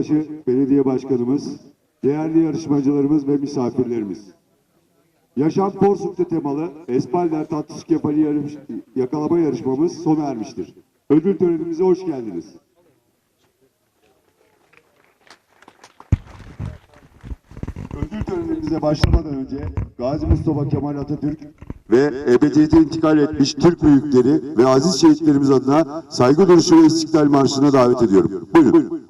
Gölbaşı Belediye Başkanımız, değerli yarışmacılarımız ve misafirlerimiz. Yaşam Porsuk'ta temalı Espalder Tatlısı Kefali yarış, yakalama yarışmamız sona ermiştir. Ödül törenimize hoş geldiniz. Ödül törenimize başlamadan önce Gazi Mustafa Kemal Atatürk ve ebediyete intikal etmiş Türk büyükleri ve aziz şehitlerimiz adına saygı duruşu ve istiklal marşına davet ediyorum. Buyurun.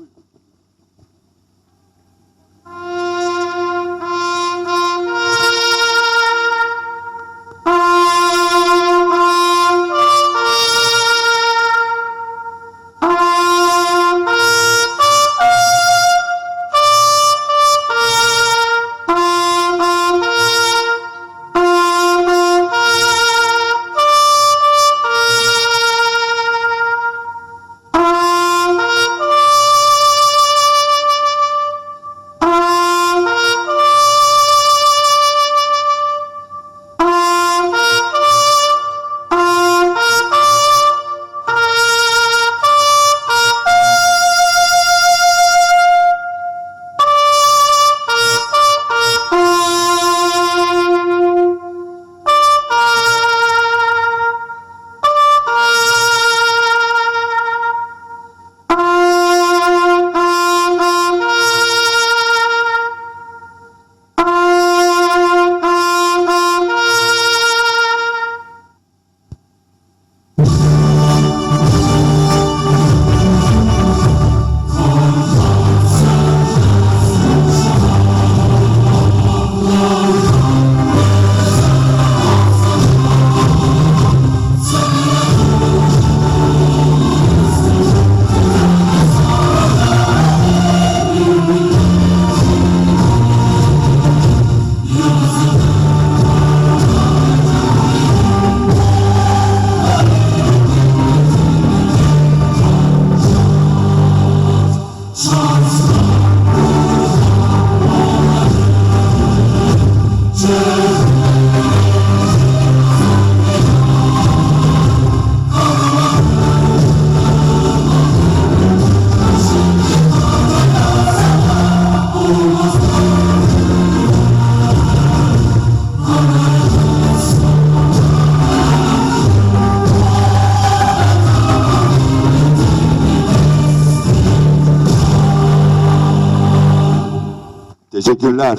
Teşekkürler.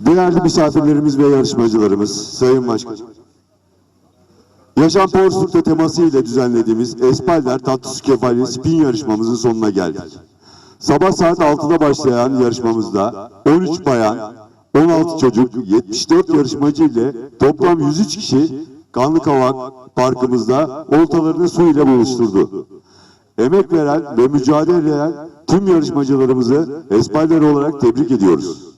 Değerli misafirlerimiz ve yarışmacılarımız, Sayın Başkan. Yaşam Porsuk'ta teması ile düzenlediğimiz Espalder Tatlısı Kefali spin yarışmamızın sonuna geldik. Sabah saat 6'da başlayan yarışmamızda 13 bayan, 16 çocuk, 74 yarışmacı ile toplam 103 kişi Kanlıkavak Parkımızda oltalarını su ile buluşturdu. Emek veren ve mücadele eden tüm yarışmacılarımızı Espalder olarak tebrik ediyoruz.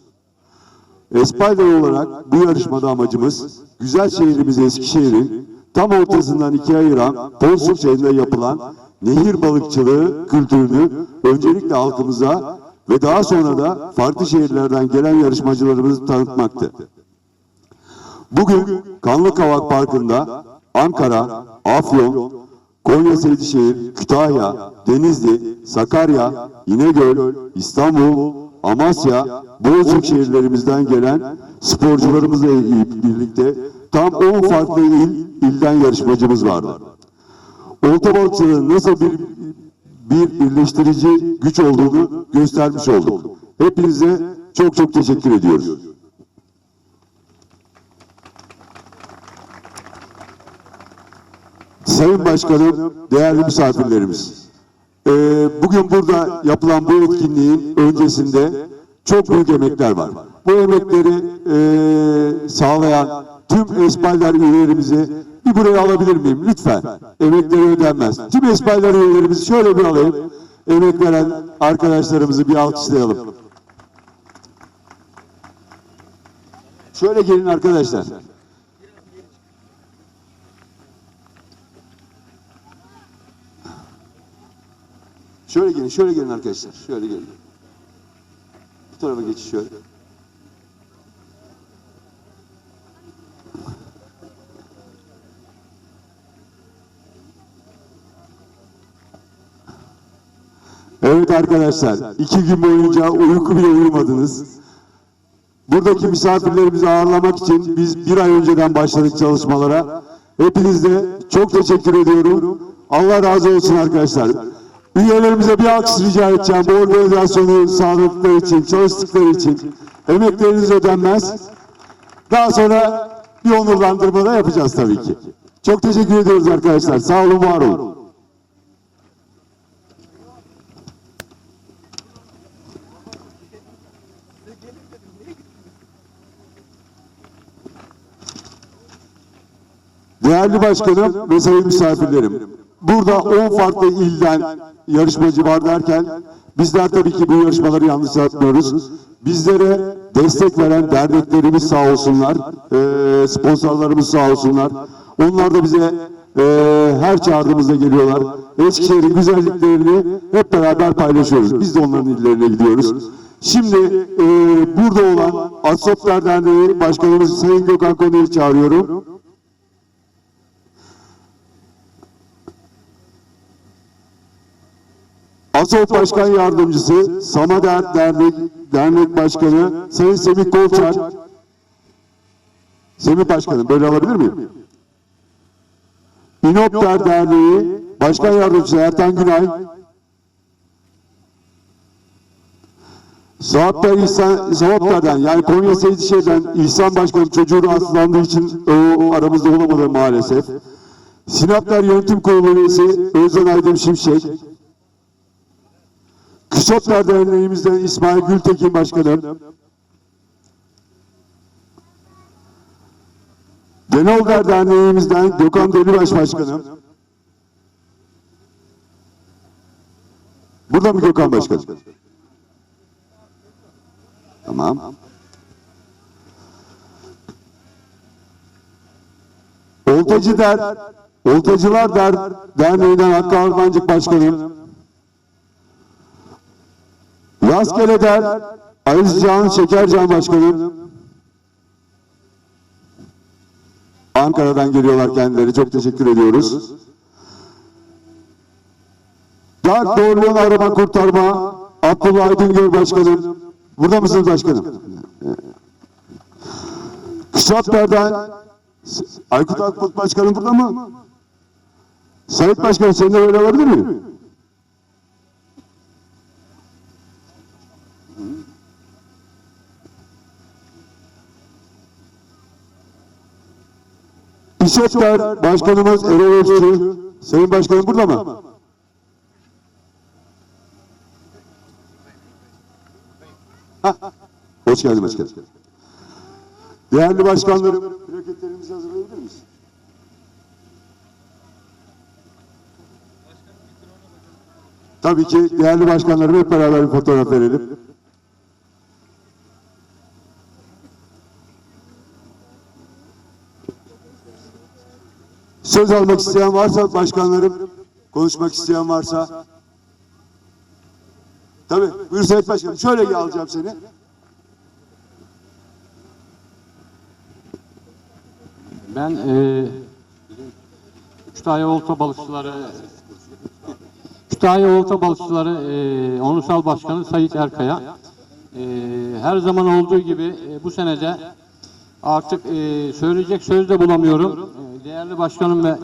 Espalder olarak bu yarışmada amacımız güzel şehrimiz Eskişehir'in tam ortasından ikiye ayıran Porsuk şehrinde yapılan nehir balıkçılığı kültürünü öncelikle halkımıza ve daha sonra da farklı şehirlerden gelen yarışmacılarımızı tanıtmaktı. Bugün Kanlıkavak Parkı'nda Ankara, Afyon, Konya Seydişehir, Kütahya, Denizli, Sakarya, İnegöl, İstanbul, Amasya, Bozcuk şehirlerimizden gelen sporcularımızla birlikte tam 10 farklı il, ilden yarışmacımız vardı. Olta balıkçılığının nasıl bir bir birleştirici güç olduğunu göstermiş olduk. Hepinize çok çok teşekkür ediyoruz. Sayın Başkanım, değerli misafirlerimiz. Ee, bugün burada yapılan bu etkinliğin öncesinde çok büyük emekler var. Bu emekleri e, sağlayan tüm Espalder üyelerimizi bir buraya alabilir miyim? Lütfen. Emekleri ödenmez. Tüm Espalder üyelerimizi şöyle bir alayım. Emek veren arkadaşlarımızı bir alkışlayalım. Şöyle gelin arkadaşlar. Şöyle gelin, şöyle gelin arkadaşlar. Şöyle gelin. Bu tarafa geçin şöyle. Evet arkadaşlar, iki gün boyunca uyku bile uyumadınız. Buradaki misafirlerimizi ağırlamak için biz bir ay önceden başladık çalışmalara. Hepinize çok teşekkür ediyorum. Allah razı olsun arkadaşlar. Üyelerimize bir alkış rica edeceğim bu organizasyonu sağladıkları için, çalıştıkları için. Emekleriniz ödenmez. Daha sonra bir onurlandırma da yapacağız tabii ki. Çok teşekkür ediyoruz arkadaşlar. Sağ olun, var olun. Değerli başkanım ve sayın misafirlerim, burada 10 farklı ilden yarışmacı var derken bizler tabii ki bu yarışmaları yanlış yapmıyoruz. Bizlere destek veren derneklerimiz sağ olsunlar, eee, sponsorlarımız sağ olsunlar. Onlar da bize eee, her çağırdığımızda geliyorlar. Eskişehir'in güzelliklerini hep beraber paylaşıyoruz. Biz de onların illerine gidiyoruz. Şimdi eee, burada olan Asoplar Derneği Başkanımız Sayın Gökhan Konu'yu çağırıyorum. ASOP Başkan Yardımcısı, Samader Dernek, Dernek Başkanı Sayın Semih Kolçak. Semih Başkanım böyle alabilir miyim? İnopter Derneği Başkan Yardımcısı Ertan Günay. Savapter İhsan, Savapter'den yani Konya Seydişehir'den İhsan Başkanım çocuğu rahatsızlandığı için o, o aramızda olamadı maalesef. Sinapter Yönetim Kurulu üyesi Özden Aydın Şimşek. Kışotlar Derneğimizden İsmail Gültekin Başkanım. Denolgar Derneğimizden Gökhan Delibaş Başkanım. Burada mı Gökhan Başkanım? Tamam. Oltacı Der, Oltacılar Der, Derneği'nden Hakkı Ardancık Başkanım. Rastgele der Aziz Can Şekercan Başkanım. Ankara'dan geliyorlar kendileri. Çok teşekkür ediyoruz. Dark Doğrulayan Arama Kurtarma Abdullah Aydıngöl Başkanım. Burada mısınız başkanım? Kışlatlar'dan Aykut Akbulut Başkanım burada mı? Sayit Başkanım seni de böyle alabilir miyim? İşletler Başkanımız Erol Özçü. Sayın Başkanım burada mı? Hah, Hoş geldin başkanım. Değerli başkanlarım, plaketlerimizi hazırlayabilir miyiz? Tabii ki değerli başkanlarım hep beraber bir fotoğraf verelim. Söz almak isteyen varsa başkanlarım, konuşmak isteyen varsa. Tabii, buyur Sayın Başkanım. Şöyle alacağım seni. Ben e, Kütahya Olta Balıkçıları Kütahya Olta Balıkçıları e, Onursal Başkanı Sayit Erkaya e, her zaman olduğu gibi e, bu senede artık e, söyleyecek söz de bulamıyorum. Değerli başkanım ve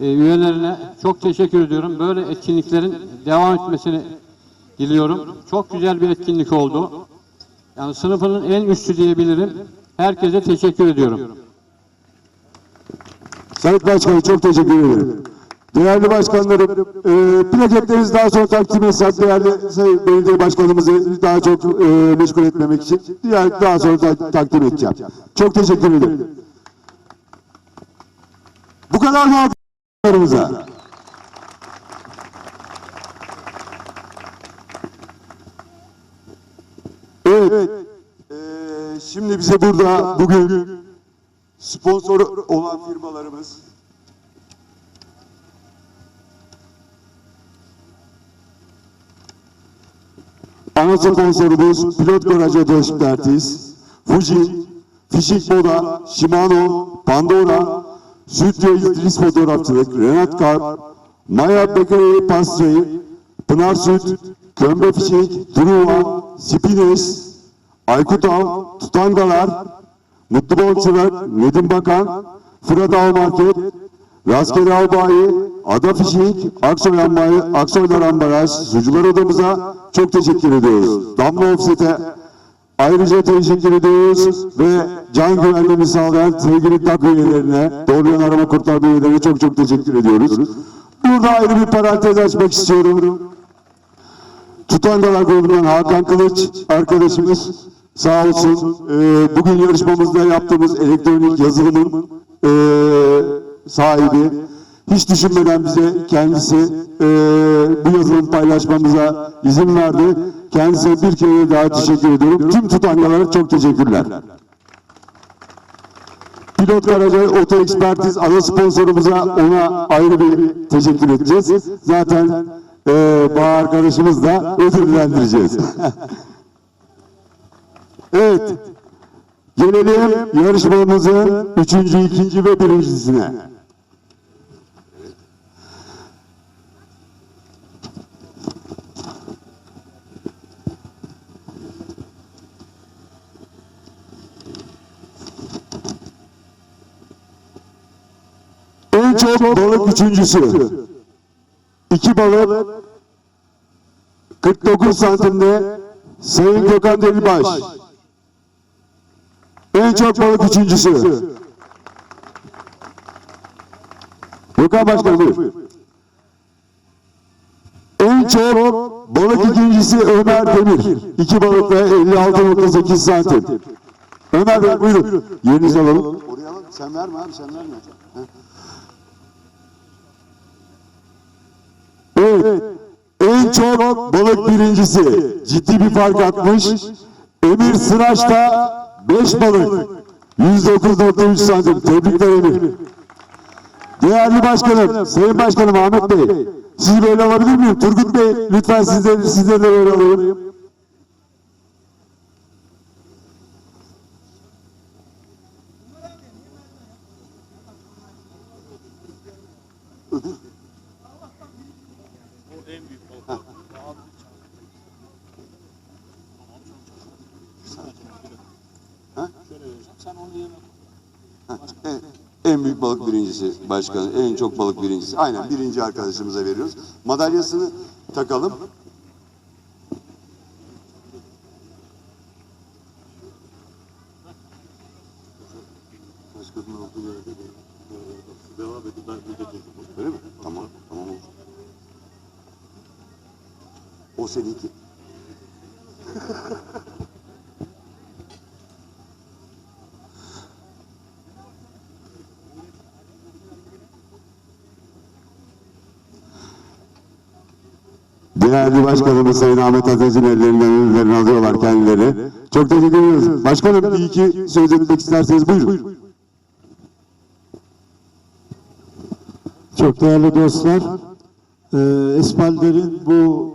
e, üyelerine çok teşekkür ediyorum. Böyle etkinliklerin devam etmesini diliyorum. Çok güzel bir etkinlik oldu. Yani sınıfının en üstü diyebilirim. Herkese teşekkür ediyorum. Sayın Başkanım çok teşekkür ederim. Değerli başkanlarım, e, plaketlerinizi daha sonra takdim etsem değerli Sayın Belediye Başkanımızı daha çok e, meşgul etmemek için diğer daha sonra ta- takdim edeceğim. Çok teşekkür ederim. Bu kadar mı arkadaşlarımıza? Evet. E, şimdi bize burada bugün sponsor olan firmalarımız ana sponsorumuz Pilot Garaj Otoşiklertiz, Fuji, Fişik Moda, Shimano, Pandora, Sütye İdris Fotoğrafçılık, Renat Karp, Maya Bakery Pastry, Pınar Süt, Kömbe Fişek, Truva, Spines, Aykut Av, Tutangalar, Mutlu Bolçalar, Nedim Bakan, Fırat Av Market, Rastgele Av Ada Fişek, Aksoy Ambaraj, Aksoylar Ambaraj, Sucular Odamıza çok teşekkür ediyoruz. Damla Offset'e Ayrıca teşekkür ediyoruz ve can güvenliğini sağlayan sevgili TAK üyelerine, Doğruyan Arama Kurtarma üyelerine çok çok teşekkür ediyoruz. Burada ayrı bir parantez açmak istiyorum. Tutangalar grubundan Hakan Kılıç arkadaşımız sağ olsun e, bugün yarışmamızda yaptığımız elektronik yazılımın e, sahibi. Hiç düşünmeden bize kendisi e, bu yazılımı paylaşmamıza izin verdi. Kendisine bir kere daha teşekkür ediyorum. Tüm tutangalara çok teşekkürler. Pilot Karaca Oto Ekspertiz ana sponsorumuza ona ayrı bir teşekkür edeceğiz. Zaten e, Bağ arkadaşımız da ödüllendireceğiz. evet. Gelelim yarışmamızın üçüncü, ikinci ve birincisine. En çok balık üçüncüsü. İki balık 49 santimde Sayın Gökhan Delibaş. En çok balık üçüncüsü. Gökhan Başkanım buyur. En çok balık ikincisi Ömer Demir. İki balıkla 56.8 santim. Ömer Bey buyurun. Yerinizi alalım. Oraya alalım. Sen verme abi sen verme. Evet. En çok balık birincisi. Ciddi bir fark atmış. Emir Sıraç da 5 balık. 109.3 santim. Tebrikler Emir. Değerli başkanım, sayın başkanım Ahmet Bey. Sizi böyle alabilir miyim? Turgut Bey lütfen sizleri, sizleri de böyle alayım. Başkanı. En çok balık birincisi. Aynen birinci arkadaşımıza veriyoruz. Madalyasını takalım. Başkanın olduğu yerde de devam edin. Ben burada durdum. Öyle mi? Tamam. Tamam oldu. O seninki. Değerli başkanımız Sayın Ahmet Ateş'in ellerinden ödüllerini alıyorlar kendileri. Çok teşekkür ediyoruz. Başkanım bir iki söz etmek isterseniz buyurun. Çok değerli dostlar, e, Espalder'in bu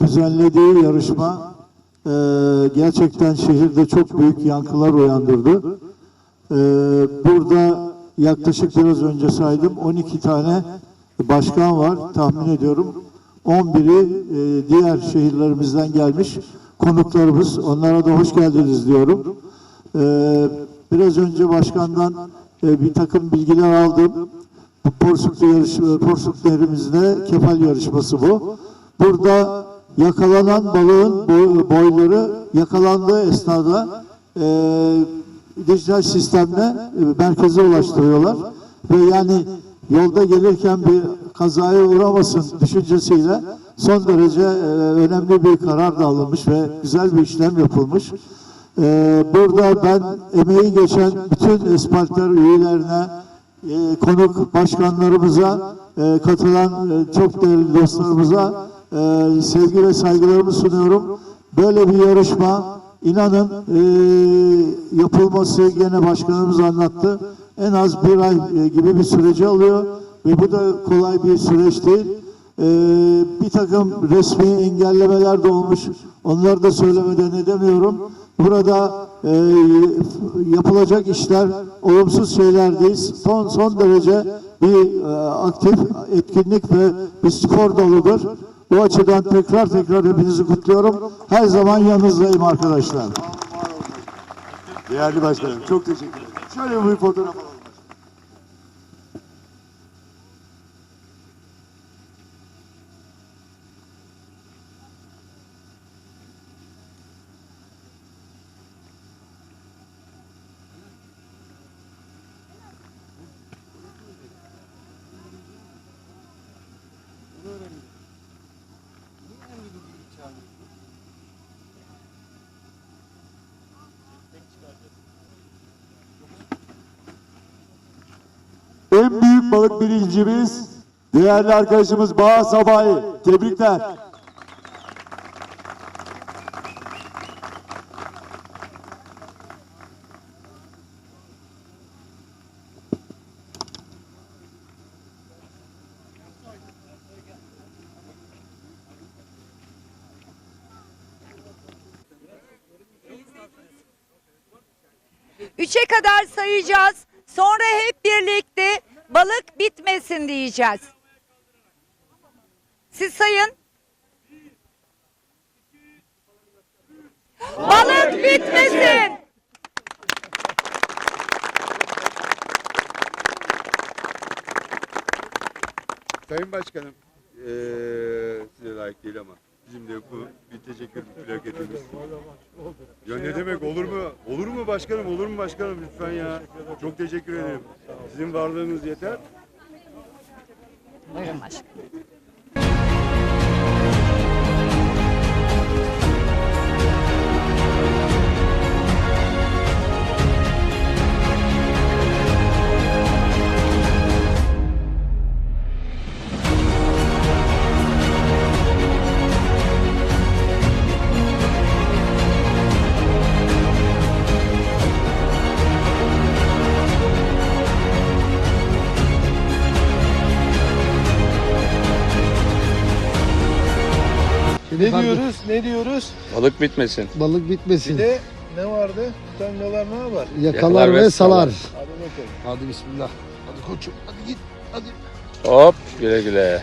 düzenlediği yarışma e, gerçekten şehirde çok büyük yankılar uyandırdı. E, burada yaklaşık biraz önce saydım 12 tane başkan var tahmin ediyorum. 11'i e, diğer şehirlerimizden gelmiş konuklarımız. Onlara da hoş geldiniz diyorum. E, biraz önce başkandan e, bir takım bilgiler aldım. Bu Porsuklu yarışma, Porsuk Nehrimizde kefal yarışması bu. Burada yakalanan balığın boy- boyları yakalandığı esnada e, dijital sistemle merkeze ulaştırıyorlar. Ve yani yolda gelirken bir kazaya uğramasın düşüncesiyle son derece e, önemli bir karar da alınmış ve güzel bir işlem yapılmış. E, burada ben emeği geçen bütün Esparter üyelerine, e, konuk başkanlarımıza, katılan çok değerli dostlarımıza sevgi ve saygılarımı sunuyorum. Böyle bir yarışma inanın yapılması gene başkanımız anlattı. En az bir ay gibi bir süreci alıyor ve bu da kolay bir süreç değil. E, bir takım resmi engellemeler de olmuş. Onları da söylemeden edemiyorum. Burada e, yapılacak işler olumsuz şeyler değil. Son son derece bir e, aktif etkinlik ve bir spor dalıdır. O açıdan tekrar tekrar hepinizi kutluyorum. Her zaman yanınızdayım arkadaşlar. Değerli başkanım çok teşekkür ederim. Şöyle bir fotoğraf alalım. En büyük balık birincimiz değerli arkadaşımız Bağ Sabahi. Tebrikler. Üçe kadar sayacağız. Sonra hep birlikte balık bitmesin diyeceğiz. Siz sayın. Balık bitmesin. Sayın Başkanım, eee size layık değil ama bizim de bu bir teşekkür plaketimiz. Ya ne demek olur mu? Olur mu başkanım? Olur mu başkanım lütfen ya? Çok teşekkür ederim. Sizin varlığınız yeter. Buyurun başkanım. Ne diyoruz? Balık bitmesin. Balık bitmesin. Bir de ne vardı? Tutangalar ne var? Yakalar, Yakalar ve salar. Hadi bakalım. Hadi bismillah. Hadi koçum. Hadi git. Hadi. Hop güle güle.